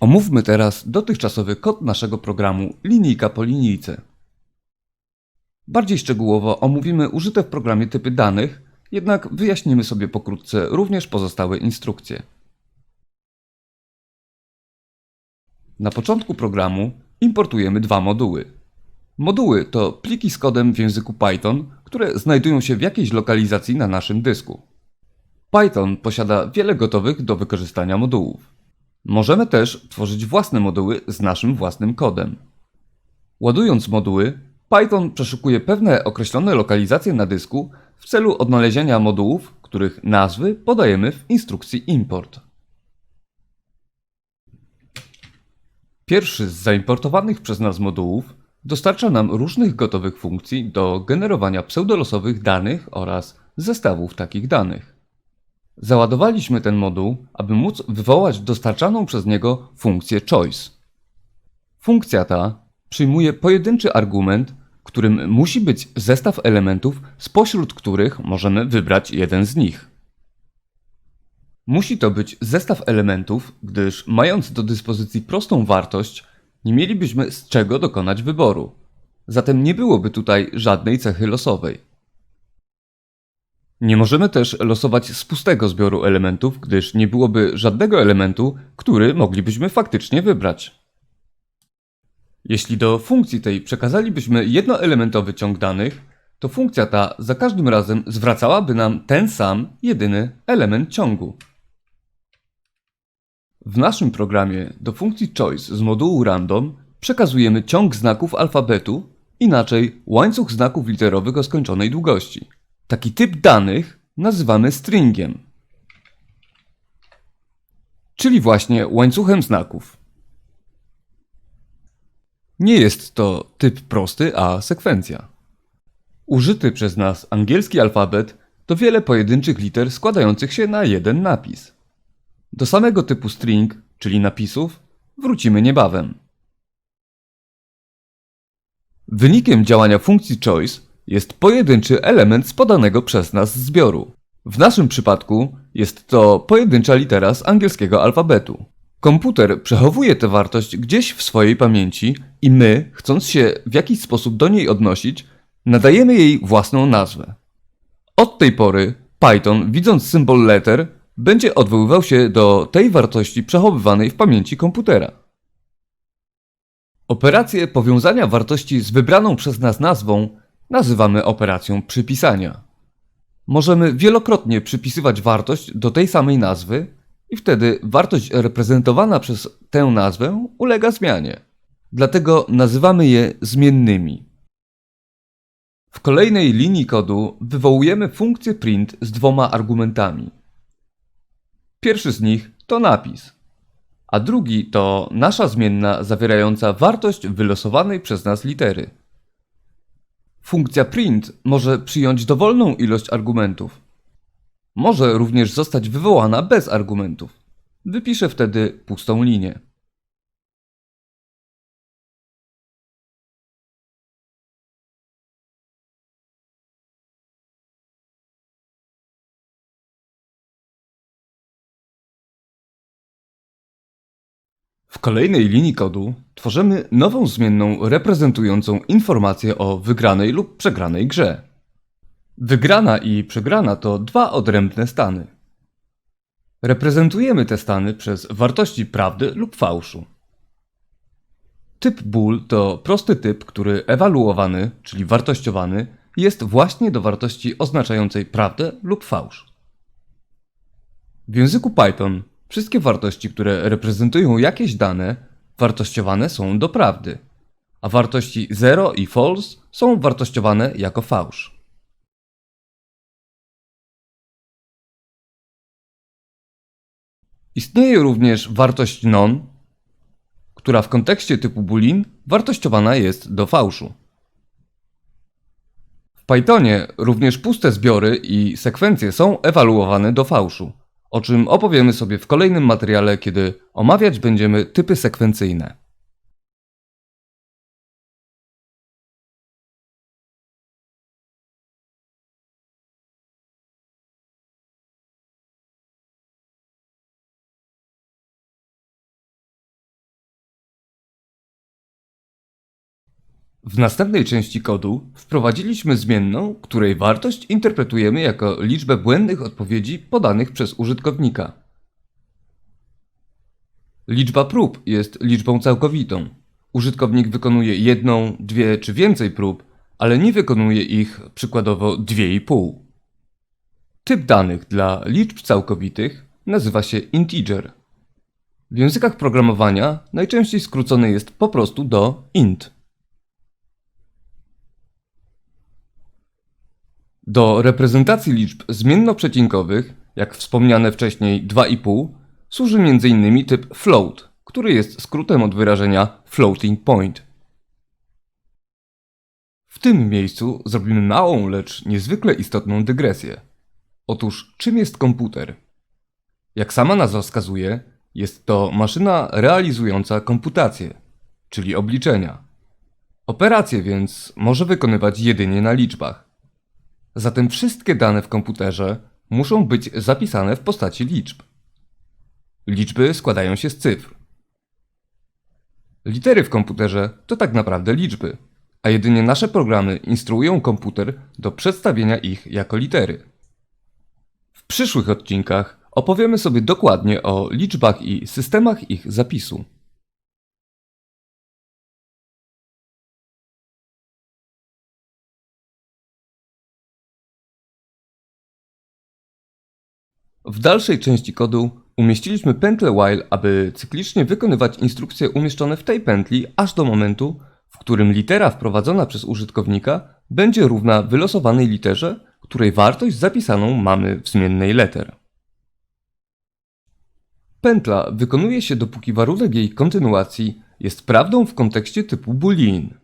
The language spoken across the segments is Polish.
Omówmy teraz dotychczasowy kod naszego programu linijka po linijce. Bardziej szczegółowo omówimy użyte w programie typy danych, jednak wyjaśnimy sobie pokrótce również pozostałe instrukcje. Na początku programu importujemy dwa moduły. Moduły to pliki z kodem w języku Python, które znajdują się w jakiejś lokalizacji na naszym dysku. Python posiada wiele gotowych do wykorzystania modułów. Możemy też tworzyć własne moduły z naszym własnym kodem. Ładując moduły, Python przeszukuje pewne określone lokalizacje na dysku w celu odnalezienia modułów, których nazwy podajemy w instrukcji import. Pierwszy z zaimportowanych przez nas modułów dostarcza nam różnych gotowych funkcji do generowania pseudolosowych danych oraz zestawów takich danych. Załadowaliśmy ten moduł, aby móc wywołać dostarczaną przez niego funkcję choice. Funkcja ta przyjmuje pojedynczy argument, którym musi być zestaw elementów, spośród których możemy wybrać jeden z nich. Musi to być zestaw elementów, gdyż mając do dyspozycji prostą wartość, nie mielibyśmy z czego dokonać wyboru. Zatem nie byłoby tutaj żadnej cechy losowej. Nie możemy też losować z pustego zbioru elementów, gdyż nie byłoby żadnego elementu, który moglibyśmy faktycznie wybrać. Jeśli do funkcji tej przekazalibyśmy jednoelementowy ciąg danych, to funkcja ta za każdym razem zwracałaby nam ten sam, jedyny element ciągu. W naszym programie do funkcji choice z modułu random przekazujemy ciąg znaków alfabetu, inaczej łańcuch znaków literowych o skończonej długości. Taki typ danych nazywamy stringiem, czyli właśnie łańcuchem znaków. Nie jest to typ prosty, a sekwencja. Użyty przez nas angielski alfabet to wiele pojedynczych liter składających się na jeden napis. Do samego typu string, czyli napisów, wrócimy niebawem. Wynikiem działania funkcji choice jest pojedynczy element z podanego przez nas zbioru. W naszym przypadku jest to pojedyncza litera z angielskiego alfabetu. Komputer przechowuje tę wartość gdzieś w swojej pamięci i my, chcąc się w jakiś sposób do niej odnosić, nadajemy jej własną nazwę. Od tej pory Python, widząc symbol letter, będzie odwoływał się do tej wartości przechowywanej w pamięci komputera. Operację powiązania wartości z wybraną przez nas nazwą nazywamy operacją przypisania. Możemy wielokrotnie przypisywać wartość do tej samej nazwy i wtedy wartość reprezentowana przez tę nazwę ulega zmianie. Dlatego nazywamy je zmiennymi. W kolejnej linii kodu wywołujemy funkcję print z dwoma argumentami. Pierwszy z nich to napis, a drugi to nasza zmienna zawierająca wartość wylosowanej przez nas litery. Funkcja print może przyjąć dowolną ilość argumentów. Może również zostać wywołana bez argumentów. Wypiszę wtedy pustą linię. W kolejnej linii kodu tworzymy nową zmienną reprezentującą informację o wygranej lub przegranej grze. Wygrana i przegrana to dwa odrębne stany. Reprezentujemy te stany przez wartości prawdy lub fałszu. Typ bool to prosty typ, który ewaluowany, czyli wartościowany, jest właśnie do wartości oznaczającej prawdę lub fałsz. W języku Python wszystkie wartości, które reprezentują jakieś dane, wartościowane są do prawdy, a wartości 0 i false są wartościowane jako fałsz. Istnieje również wartość non, która w kontekście typu boolean wartościowana jest do fałszu. W Pythonie również puste zbiory i sekwencje są ewaluowane do fałszu, o czym opowiemy sobie w kolejnym materiale, kiedy omawiać będziemy typy sekwencyjne. W następnej części kodu wprowadziliśmy zmienną, której wartość interpretujemy jako liczbę błędnych odpowiedzi podanych przez użytkownika. Liczba prób jest liczbą całkowitą. Użytkownik wykonuje jedną, dwie czy więcej prób, ale nie wykonuje ich przykładowo 2,5. Typ danych dla liczb całkowitych nazywa się integer. W językach programowania najczęściej skrócony jest po prostu do int. Do reprezentacji liczb zmiennoprzecinkowych, jak wspomniane wcześniej 2,5, służy m.in. typ float, który jest skrótem od wyrażenia floating point. W tym miejscu zrobimy małą, lecz niezwykle istotną dygresję. Otóż, czym jest komputer? Jak sama nazwa wskazuje, jest to maszyna realizująca komputację, czyli obliczenia. Operacje więc może wykonywać jedynie na liczbach. Zatem wszystkie dane w komputerze muszą być zapisane w postaci liczb. Liczby składają się z cyfr. Litery w komputerze to tak naprawdę liczby, a jedynie nasze programy instruują komputer do przedstawienia ich jako litery. W przyszłych odcinkach opowiemy sobie dokładnie o liczbach i systemach ich zapisu. W dalszej części kodu umieściliśmy pętlę while, aby cyklicznie wykonywać instrukcje umieszczone w tej pętli aż do momentu, w którym litera wprowadzona przez użytkownika będzie równa wylosowanej literze, której wartość zapisaną mamy w zmiennej letter. Pętla wykonuje się dopóki warunek jej kontynuacji jest prawdą w kontekście typu boolean.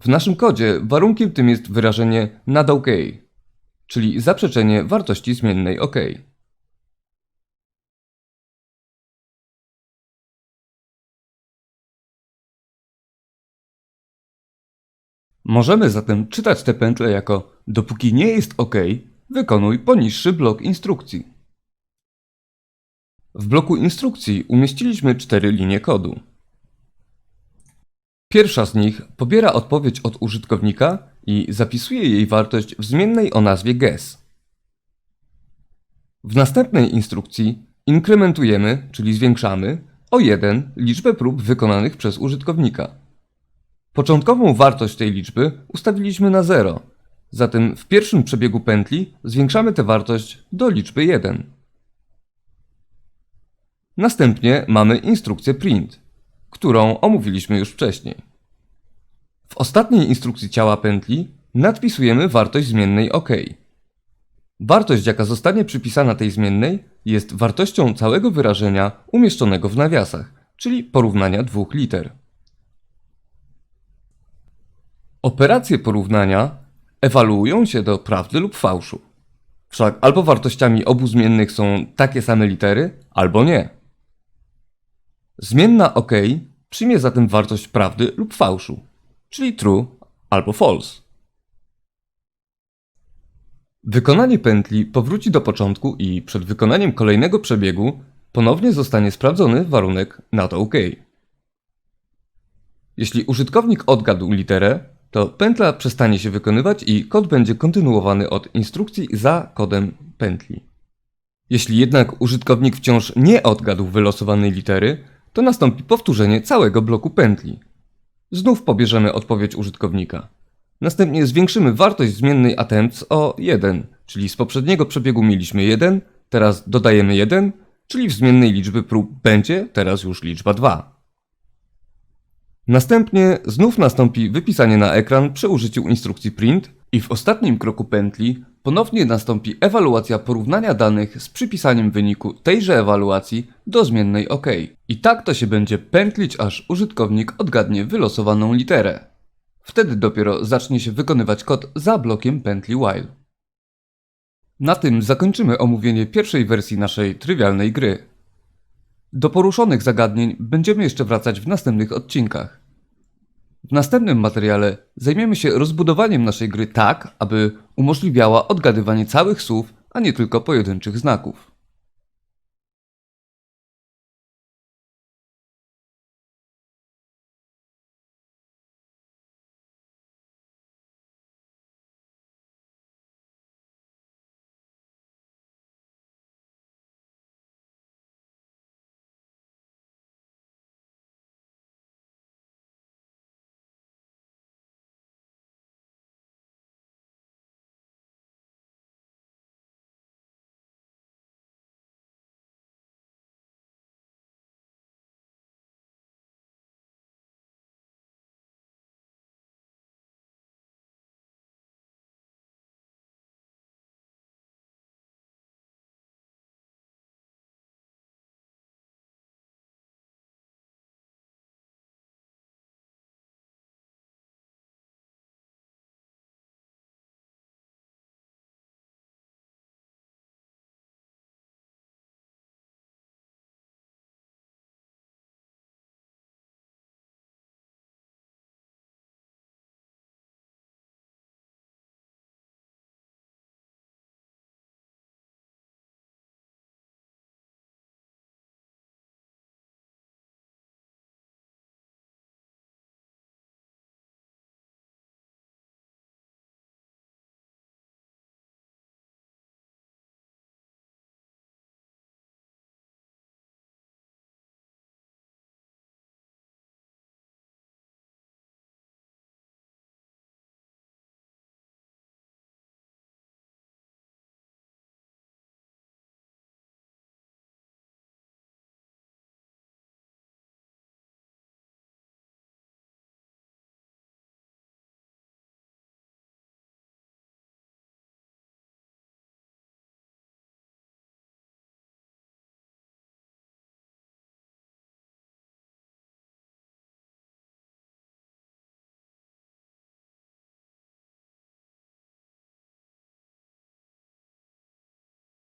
W naszym kodzie warunkiem tym jest wyrażenie nad OK, czyli zaprzeczenie wartości zmiennej OK. Możemy zatem czytać tę pętlę jako dopóki nie jest OK, wykonuj poniższy blok instrukcji. W bloku instrukcji umieściliśmy cztery linie kodu. Pierwsza z nich pobiera odpowiedź od użytkownika i zapisuje jej wartość w zmiennej o nazwie guess. W następnej instrukcji inkrementujemy, czyli zwiększamy, o 1 liczbę prób wykonanych przez użytkownika. Początkową wartość tej liczby ustawiliśmy na 0, zatem w pierwszym przebiegu pętli zwiększamy tę wartość do liczby 1. Następnie mamy instrukcję print, którą omówiliśmy już wcześniej. W ostatniej instrukcji ciała pętli nadpisujemy wartość zmiennej OK. Wartość, jaka zostanie przypisana tej zmiennej, jest wartością całego wyrażenia umieszczonego w nawiasach, czyli porównania dwóch liter. Operacje porównania ewaluują się do prawdy lub fałszu. Wszak albo wartościami obu zmiennych są takie same litery, albo nie. Zmienna OK przyjmie zatem wartość prawdy lub fałszu, czyli true albo false. Wykonanie pętli powróci do początku i przed wykonaniem kolejnego przebiegu ponownie zostanie sprawdzony warunek not OK. Jeśli użytkownik odgadł literę, to pętla przestanie się wykonywać i kod będzie kontynuowany od instrukcji za kodem pętli. Jeśli jednak użytkownik wciąż nie odgadł wylosowanej litery, to nastąpi powtórzenie całego bloku pętli. Znów pobierzemy odpowiedź użytkownika. Następnie zwiększymy wartość zmiennej attempts o 1, czyli z poprzedniego przebiegu mieliśmy 1, teraz dodajemy 1, czyli w zmiennej liczby prób będzie teraz już liczba 2. Następnie znów nastąpi wypisanie na ekran przy użyciu instrukcji print i w ostatnim kroku pętli ponownie nastąpi ewaluacja porównania danych z przypisaniem wyniku tejże ewaluacji do zmiennej OK. I tak to się będzie pętlić, aż użytkownik odgadnie wylosowaną literę. Wtedy dopiero zacznie się wykonywać kod za blokiem pętli while. Na tym zakończymy omówienie pierwszej wersji naszej trywialnej gry. Do poruszonych zagadnień będziemy jeszcze wracać w następnych odcinkach. W następnym materiale zajmiemy się rozbudowaniem naszej gry tak, aby umożliwiała odgadywanie całych słów, a nie tylko pojedynczych znaków.